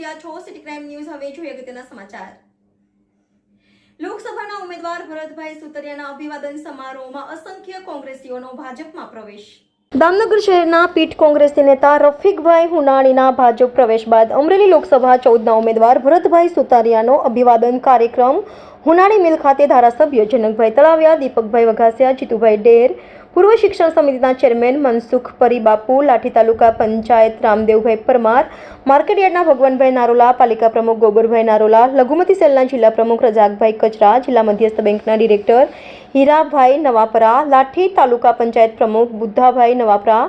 રહ્યા છો city crime news હવે જોઈએ અગત્યના સમાચાર. લોકસભાના ઉમેદવાર ભરતભાઈ સુતરિયાના અભિવાદન સમારોહમાં અસંખ્ય કોંગ્રેસીઓનો ભાજપમાં પ્રવેશ. દામનગર શહેરના પીઠ કોંગ્રેસી નેતા રફીકભાઈ હુનાણીના ભાજપ પ્રવેશ બાદ અમરેલી લોકસભા ચૌદના ઉમેદવાર ભરતભાઈ સુતારિયાનો અભિવાદન કાર્યક્રમ હુનાણી મિલ ખાતે ધારાસભ્ય જનકભાઈ તળાવિયા, દીપકભાઈ વઘાસિયા, જીતુભાઈ ડેર પૂર્વ શિક્ષણ સમિતિના ચેરમેન મનસુખ પરીબાપુ, લાઠી તાલુકા પંચાયત રામદેવભાઈ પરમાર, માર્કેટયાર્ડના ભગવાનભાઈ નારોલા, પાલિકા પ્રમુખ ગોબરભાઈ નારોલા, લઘુમતી સેલના જિલ્લા પ્રમુખ રજાકભાઈ કચરા, જિલ્લા મધ્યસ્થ બેંકના ડિરેક્ટર હીરાભાઈ નવાપરા, લાઠી તાલુકા પંચાયત પ્રમુખ બુદ્ધાભાઈ નવાપરા,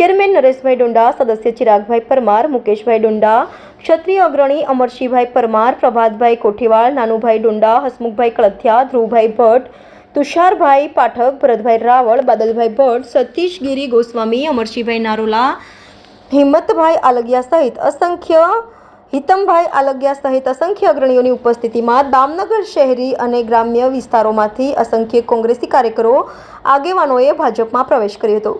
ચેરમેન નરેશભાઈ ડોંડા, સદસ્ય ચિરાગભાઈ પરમાર, મુકેશભાઈ ડોંડા, ક્ષત્રિય અગ્રણી અમરસિંહભાઈ પરમાર, પ્રભાતભાઈ કોઠીવાળ, નાનુભાઈ ડોંડા, હસમુખભાઈ કળથિયા, ધ્રુવભાઈ ભટ્ટ તુષારભાઈ પાઠક, ભરતભાઈ રાવળ, બાદલભાઈ ભટ્ટ, સતીશગીરી ગોસ્વામી, અમરશીભાઈ નારોલા, હિંમતભાઈ આલગિયા સહિત અસંખ્ય, હિતમભાઈ આલગિયા સહિત અસંખ્ય અગ્રણીઓની ઉપસ્થિતિમાં દામનગર શહેરી અને ગ્રામ્ય વિસ્તારોમાંથી અસંખ્ય કોંગ્રેસી કાર્યકરો, આગેવાનોએ ભાજપમાં પ્રવેશ કર્યો હતો.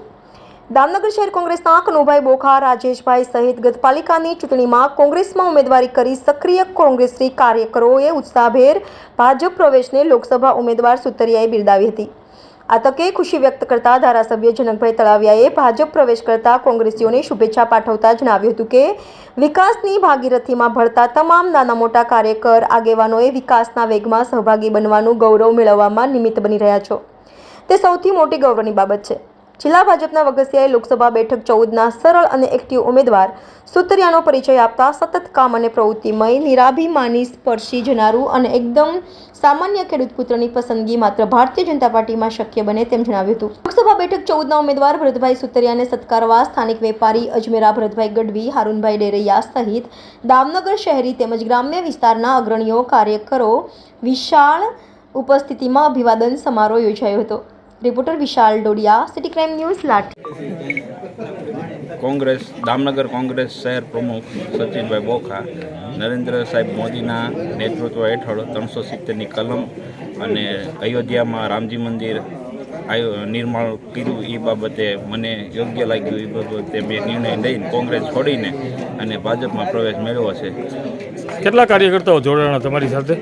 દામનગર શહેર કોંગ્રેસના કનુભાઈ બોખા, રાજેશભાઈ સહિત ગતપાલિકાની ચૂંટણીમાં કોંગ્રેસમાં ઉમેદવારી કરી સક્રિય કોંગ્રેસી કાર્યકરોએ ઉત્સાહભેર ભાજપ પ્રવેશને લોકસભા ઉમેદવાર સુતરિયાએ બિરદાવી હતી. આ તકે ખુશી વ્યક્ત કરતા ધારાસભ્ય જનકભાઈ તળાવિયાએ ભાજપ પ્રવેશ કરતા કોંગ્રેસીઓને શુભેચ્છા પાઠવતા જણાવ્યું હતું કે, વિકાસની ભાગીરથીમાં ભળતા તમામ નાના મોટા કાર્યકર, આગેવાનોએ વિકાસના વેગમાં સહભાગી બનવાનું ગૌરવ મેળવવામાં નિમિત્ત બની રહ્યા છો. તે સૌથી મોટી ગૌરવની બાબત છે. જિલ્લા ભાજપના વગસિયાએ લોકસભા બેઠક ચૌદના સરળ અને એક્ટિવ ઉમેદવાર સુતરિયાનો પરિચય આપતા સતત કામ અને પ્રવૃત્તિમય, નિરાભિમાની સ્પર્શી જનારું અને એકદમ સામાન્ય ખેડૂત પુત્રની પસંદગી માત્ર ભારતીય જનતા પાર્ટીમાં શક્ય બને તેમ જણાવ્યું હતું. લોકસભા બેઠક ચૌદના ઉમેદવાર ભરતભાઈ સુતરિયાને સત્કારવા સ્થાનિક વેપારી અજમેરા, ભરતભાઈ ગઢવી, હારૂનભાઈ ડેરૈયા સહિત દામનગર શહેરી તેમજ ગ્રામ્ય વિસ્તારના અગ્રણીઓ, કાર્યકરો વિશાળ ઉપસ્થિતિમાં અભિવાદન સમારોહ યોજાયો હતો. Reporter Vishal Dodiya city crime news Lathi. Congress Damnagar Congress શહેર પ્રમુખ સચિનભાઈ બોખા નરેન્દ્ર સાહેબ મોદીના નેતૃત્વ હેઠળ ત્રણસો સિત્તેરની કલમ અને અયોધ્યામાં રામજી મંદિર આયો નિર્માણ કર્યું. એ બાબતે મને યોગ્ય લાગ્યું. એ બાબતે મેં નિર્ણય લઈને કોંગ્રેસ છોડીને અને ભાજપમાં પ્રવેશ મેળવ્યો છે. કેટલા કાર્યકર્તાઓ જોડાણા તમારી સાથે?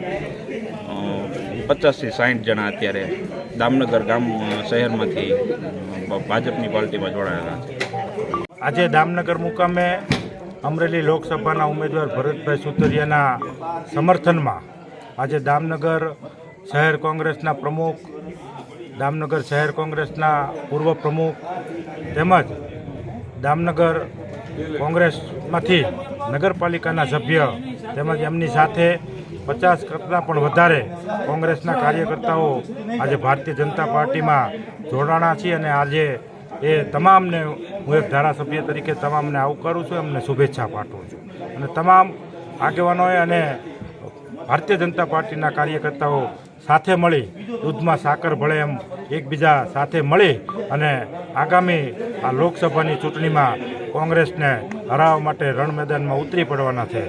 પચાસથી સાઠ જણા અત્યારે દામનગર ગામ શહેરમાંથી ભાજપની પાર્ટીમાં જોડાયેલા છે. આજે દામનગર મુકામે અમરેલી લોકસભાના ઉમેદવાર ભરતભાઈ સુતરિયાના સમર્થનમાં આજે દામનગર શહેર કોંગ્રેસના પ્રમુખ, દામનગર શહેર કોંગ્રેસના પૂર્વ પ્રમુખ તેમજ દામનગર કોંગ્રેસમાંથી નગરપાલિકાના સભ્ય તેમજ એમની સાથે પચાસ કરતાં પણ વધારે કોંગ્રેસના કાર્યકર્તાઓ આજે ભારતીય જનતા પાર્ટીમાં જોડાણા છે અને આજે એ તમામને હું એક ધારાસભ્ય તરીકે તમામને આવકારું છું, એમને શુભેચ્છા પાઠવું છું. અને તમામ આગેવાનોએ અને ભારતીય જનતા પાર્ટીના કાર્યકર્તાઓ સાથે મળી, દૂધમાં સાકર ભળે એમ એકબીજા સાથે મળી અને આગામી આ લોકસભાની ચૂંટણીમાં કોંગ્રેસને હરાવવા માટે રણ મેદાનમાં ઉતરી પડવાના છે.